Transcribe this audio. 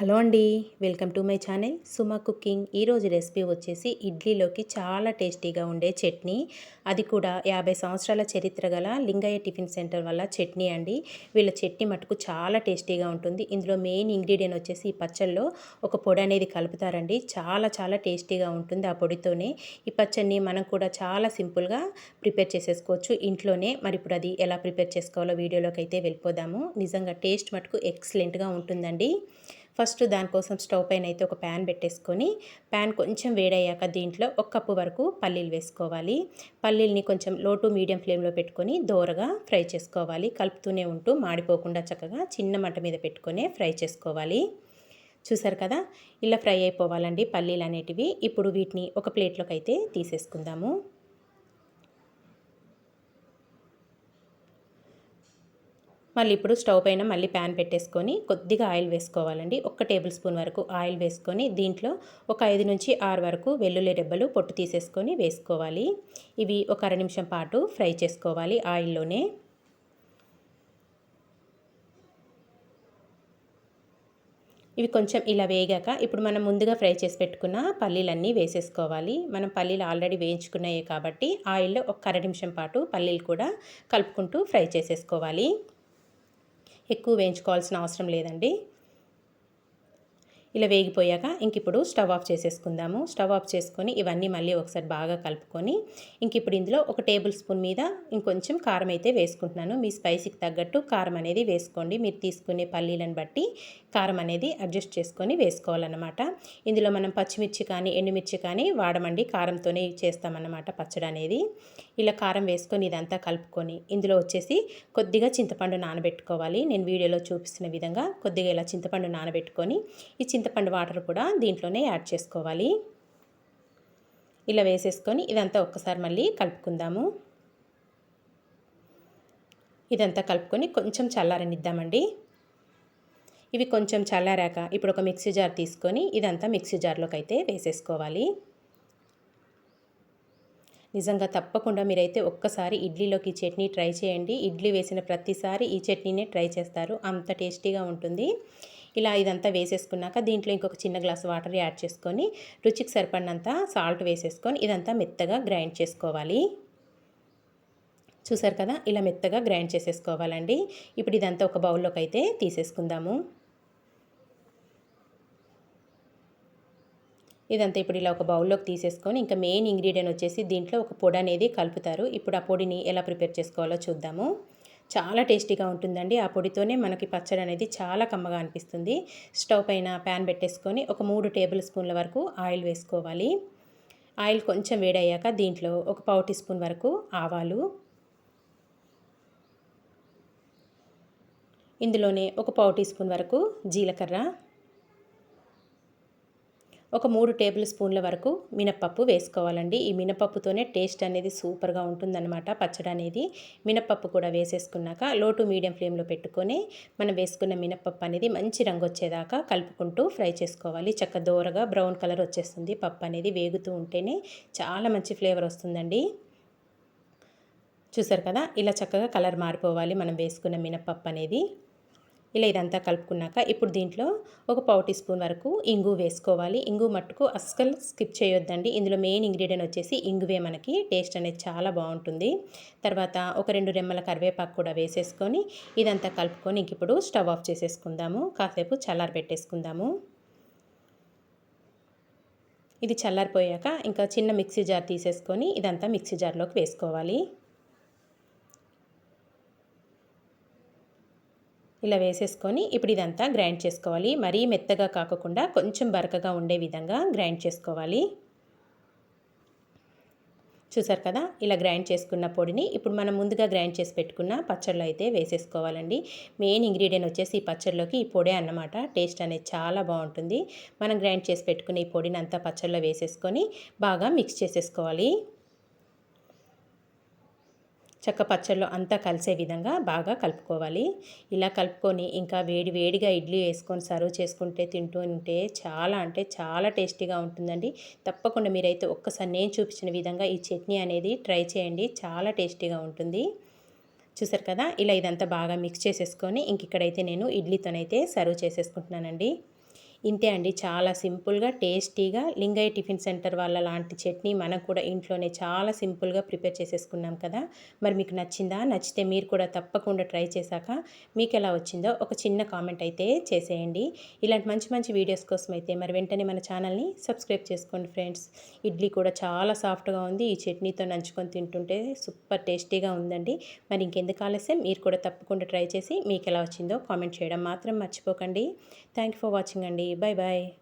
Hello అండి welcome to my channel. Suma cooking. ఈరోజు recipe వచ్చేసి ఇడ్లీలోకి చాలా టేస్టీగా ఉండే చట్నీ. అది కూడా యాభై సంవత్సరాల చరిత్ర గల లింగయ్య టిఫిన్ సెంటర్ వల్ల చట్నీ అండి. వీళ్ళ చట్నీ మటుకు చాలా టేస్టీగా ఉంటుంది. ఇందులో మెయిన్ ఇంగ్రీడియంట్ వచ్చేసి ఈ పచ్చళ్ళలో ఒక పొడి అనేది కలుపుతారండి. చాలా చాలా టేస్టీగా ఉంటుంది ఆ పొడితోనే. ఈ పచ్చడిని మనం కూడా చాలా సింపుల్గా ప్రిపేర్ చేసేసుకోవచ్చు. ఇంట్లోనే మరి ఇప్పుడు అది ఎలా ప్రిపేర్ చేసుకోవాలో వీడియోలోకి అయితే వెళ్ళిపోదాము. నిజంగా టేస్ట్ మటుకు ఎక్సలెంట్గా ఉంటుందండి. ఫస్ట్ దానికోసం స్టవ్ పైన అయితే ఒక ప్యాన్ పెట్టేసుకొని ప్యాన్ కొంచెం వేడయ్యాక దీంట్లో ఒక కప్పు వరకు పల్లీలు వేసుకోవాలి. పల్లీల్ని కొంచెం లో టు మీడియం ఫ్లేమ్లో పెట్టుకొని దోరగా ఫ్రై చేసుకోవాలి. కలుపుతూనే ఉంటూ మాడిపోకుండా చక్కగా చిన్న మంట మీద పెట్టుకొని ఫ్రై చేసుకోవాలి. చూసారు కదా? ఇలా ఫ్రై అయిపోవాలండి పల్లీలు అనేటివి. ఇప్పుడు వీటిని ఒక ప్లేట్లోకి అయితే తీసేసుకుందాము. మళ్ళీ ఇప్పుడు స్టవ్ పైన మళ్ళీ ప్యాన్ పెట్టేసుకొని కొద్దిగా ఆయిల్ వేసుకోవాలండి. ఒక టేబుల్ స్పూన్ వరకు ఆయిల్ వేసుకొని దీంట్లో ఒక ఐదు నుంచి ఆరు వరకు వెల్లుల్లి రెబ్బలు పొట్టు తీసేసుకొని వేసుకోవాలి. ఇవి ఒక అర నిమిషం పాటు ఫ్రై చేసుకోవాలి ఆయిల్లోనే. ఇవి కొంచెం ఇలా వేగాక ఇప్పుడు మనం ముందుగా ఫ్రై చేసి పెట్టుకున్న పల్లీలన్నీ వేసేసుకోవాలి. మనం పల్లీలు ఆల్రెడీ వేయించుకున్నాయి కాబట్టి ఆయిల్లో ఒక అర నిమిషం పాటు పల్లీలు కూడా కలుపుకుంటూ ఫ్రై చేసేసుకోవాలి. ఎక్కువ వేయించుకోవాల్సిన అవసరం లేదండి. ఇలా వేగిపోయాక ఇంక ఇప్పుడు స్టవ్ ఆఫ్ చేసేసుకుందాము. స్టవ్ ఆఫ్ చేసుకొని ఇవన్నీ మళ్ళీ ఒకసారి బాగా కలుపుకొని ఇంక ఇప్పుడు ఇందులో ఒక టేబుల్ స్పూన్ మీద ఇంకొంచెం కారం అయితే వేసుకుంటున్నాను. మీ స్పైసీకి తగ్గట్టు కారం అనేది వేసుకోండి. మీరు తీసుకునే పల్లీలను బట్టి కారం అనేది అడ్జస్ట్ చేసుకొని వేసుకోవాలన్నమాట. ఇందులో మనం పచ్చిమిర్చి కానీ ఎండుమిర్చి కానీ వాడమండి. కారంతోనే చేస్తామన్నమాట పచ్చడి అనేది. ఇలా కారం వేసుకొని ఇదంతా కలుపుకొని ఇందులో వచ్చేసి కొద్దిగా చింతపండు నానబెట్టుకోవాలి. నేను వీడియోలో చూపిస్తున్న విధంగా కొద్దిగా ఇలా చింతపండు నానబెట్టుకొని ఈ చింతపండు వాటర్ కూడా దీంట్లోనే యాడ్ చేసుకోవాలి. ఇలా వేసేసుకొని ఇదంతా ఒక్కసారి మళ్ళీ కలుపుకుందాము. ఇదంతా కలుపుకొని కొంచెం చల్లారనిద్దామండి. ఇవి కొంచెం చల్లారాక ఇప్పుడు ఒక మిక్సీ జార్ తీసుకొని ఇదంతా మిక్సీ జార్లోకి అయితే వేసేసుకోవాలి. నిజంగా తప్పకుండా మీరైతే ఒక్కసారి ఇడ్లీలోకి చట్నీ ట్రై చేయండి. ఇడ్లీ వేసిన ప్రతిసారి ఈ చట్నీనే ట్రై చేస్తారు. అంత టేస్టీగా ఉంటుంది. ఇలా ఇదంతా వేసేసుకున్నాక దీంట్లో ఇంకొక చిన్న గ్లాస్ వాటర్ యాడ్ చేసుకొని రుచికి సరిపడినంత సాల్ట్ వేసేసుకొని ఇదంతా మెత్తగా గ్రైండ్ చేసుకోవాలి. చూసారు కదా? ఇలా మెత్తగా గ్రైండ్ చేసేసుకోవాలండి. ఇప్పుడు ఇదంతా ఒక బౌల్లోకి అయితే తీసేసుకుందాము. ఇదంతా ఇప్పుడు ఇలా ఒక బౌల్లోకి తీసేసుకొని ఇంకా మెయిన్ ఇంగ్రీడియంట్ వచ్చేసి దీంట్లో ఒక పొడి అనేది కలుపుతారు. ఇప్పుడు ఆ పొడిని ఎలా ప్రిపేర్ చేసుకోవాలో చూద్దాము. చాలా టేస్టీగా ఉంటుందండి. ఆ పొడితోనే మనకి పచ్చడి అనేది చాలా కమ్మగా అనిపిస్తుంది. స్టవ్ పైన ప్యాన్ పెట్టేసుకొని ఒక మూడు టేబుల్ స్పూన్ల వరకు ఆయిల్ వేసుకోవాలి. ఆయిల్ కొంచెం వేడయ్యాక దీంట్లో ఒక పావు టీ స్పూన్ వరకు ఆవాలు. ఇందులోనే ఒక పావు టీ స్పూన్ వరకు జీలకర్ర. ఒక మూడు టేబుల్ స్పూన్ల వరకు మినప్పప్పు వేసుకోవాలండి. ఈ మినపప్పుతోనే టేస్ట్ అనేది సూపర్గా ఉంటుందన్నమాట పచ్చడి అనేది మినప్పప్పు కూడా వేసేసుకున్నాక లో టు మీడియం ఫ్లేమ్లో పెట్టుకొని మనం వేసుకున్న మినప్పప్పు అనేది మంచి రంగు వచ్చేదాకా కలుపుకుంటూ ఫ్రై చేసుకోవాలి. చక్క దోరగా బ్రౌన్ కలర్ వచ్చేస్తుంది. పప్పు అనేది వేగుతూ ఉంటేనే చాలా మంచి ఫ్లేవర్ వస్తుందండి. చూసారు కదా? ఇలా చక్కగా కలర్ మారిపోవాలి మనం వేసుకున్న మినప్పప్పు అనేది. ఇలా ఇదంతా కలుపుకున్నాక ఇప్పుడు దీంట్లో ఒక పావు టీ స్పూన్ వరకు ఇంగు వేసుకోవాలి. ఇంగు మట్టుకు అస్సలు స్కిప్ చేయొద్దండి. ఇందులో మెయిన్ ఇంగ్రీడియంట్ వచ్చేసి ఇంగువే మనకి. టేస్ట్ అనేది చాలా బాగుంటుంది. తర్వాత ఒక రెండు రెమ్మల కరివేపాకు కూడా వేసేసుకొని ఇదంతా కలుపుకొని ఇంక ఇప్పుడు స్టవ్ ఆఫ్ చేసేసుకుందాము. కాసేపు చల్లారి పెట్టేసుకుందాము. ఇది చల్లారిపోయాక ఇంకా చిన్న మిక్సీ జార్ తీసేసుకొని ఇదంతా మిక్సీ జార్లోకి వేసుకోవాలి. ఇలా వేసేసుకొని ఇప్పుడు ఇదంతా గ్రైండ్ చేసుకోవాలి. మరీ మెత్తగా కాకుండా కొంచెం బరకగా ఉండే విధంగా గ్రైండ్ చేసుకోవాలి. చూసారు కదా? ఇలా గ్రైండ్ చేసుకున్న పొడిని ఇప్పుడు మనం ముందుగా గ్రైండ్ చేసి పెట్టుకున్న పచ్చళ్ళు అయితే వేసేసుకోవాలండి. మెయిన్ ఇంగ్రీడియంట్ వచ్చేసి ఈ పచ్చళ్ళలోకి ఈ పొడే అన్నమాట. టేస్ట్ అనేది చాలా బాగుంటుంది. మనం గ్రైండ్ చేసి పెట్టుకున్న ఈ పొడిని అంతా పచ్చళ్ళలో వేసేసుకొని బాగా మిక్స్ చేసేసుకోవాలి. చక్క పచ్చళ్ళు అంతా కలిసే విధంగా బాగా కలుపుకోవాలి. ఇలా కలుపుకొని ఇంకా వేడి వేడిగా ఇడ్లీ వేసుకొని సర్వ్ చేసుకుంటే తింటూ ఉంటే చాలా అంటే చాలా టేస్టీగా ఉంటుందండి. తప్పకుండా మీరైతే ఒక్కసారి నేను చూపించిన విధంగా ఈ చట్నీ అనేది ట్రై చేయండి. చాలా టేస్టీగా ఉంటుంది. చూసారు కదా? ఇలా ఇదంతా బాగా మిక్స్ చేసేసుకొని ఇంక ఇక్కడైతే నేను ఇడ్లీతోనైతే సర్వ్ చేసేసుకుంటున్నానండి. ఇంతే అండి. చాలా సింపుల్గా టేస్టీగా లింగయ్య టిఫిన్ సెంటర్ వాళ్ళ లాంటి చట్నీ మనం కూడా ఇంట్లోనే చాలా సింపుల్గా ప్రిపేర్ చేసేసుకున్నాం కదా. మరి మీకు నచ్చిందా? నచ్చితే మీరు కూడా తప్పకుండా ట్రై చేశాక మీకు ఎలా వచ్చిందో ఒక చిన్న కామెంట్ అయితే చేసేయండి. ఇలాంటి మంచి మంచి వీడియోస్ కోసం అయితే మరి వెంటనే మన ఛానల్ని సబ్స్క్రైబ్ చేసుకోండి ఫ్రెండ్స్. ఇడ్లీ కూడా చాలా సాఫ్ట్గా ఉంది. ఈ చట్నీతో నంచుకొని తింటుంటే సూపర్ టేస్టీగా ఉందండి. మరి ఇంకెందుకు ఆలస్యం? మీరు కూడా తప్పకుండా ట్రై చేసి మీకు ఎలా వచ్చిందో కామెంట్ చేయడం మాత్రం మర్చిపోకండి. థ్యాంక్ ఫర్ వాచింగ్ అండి. Bye bye.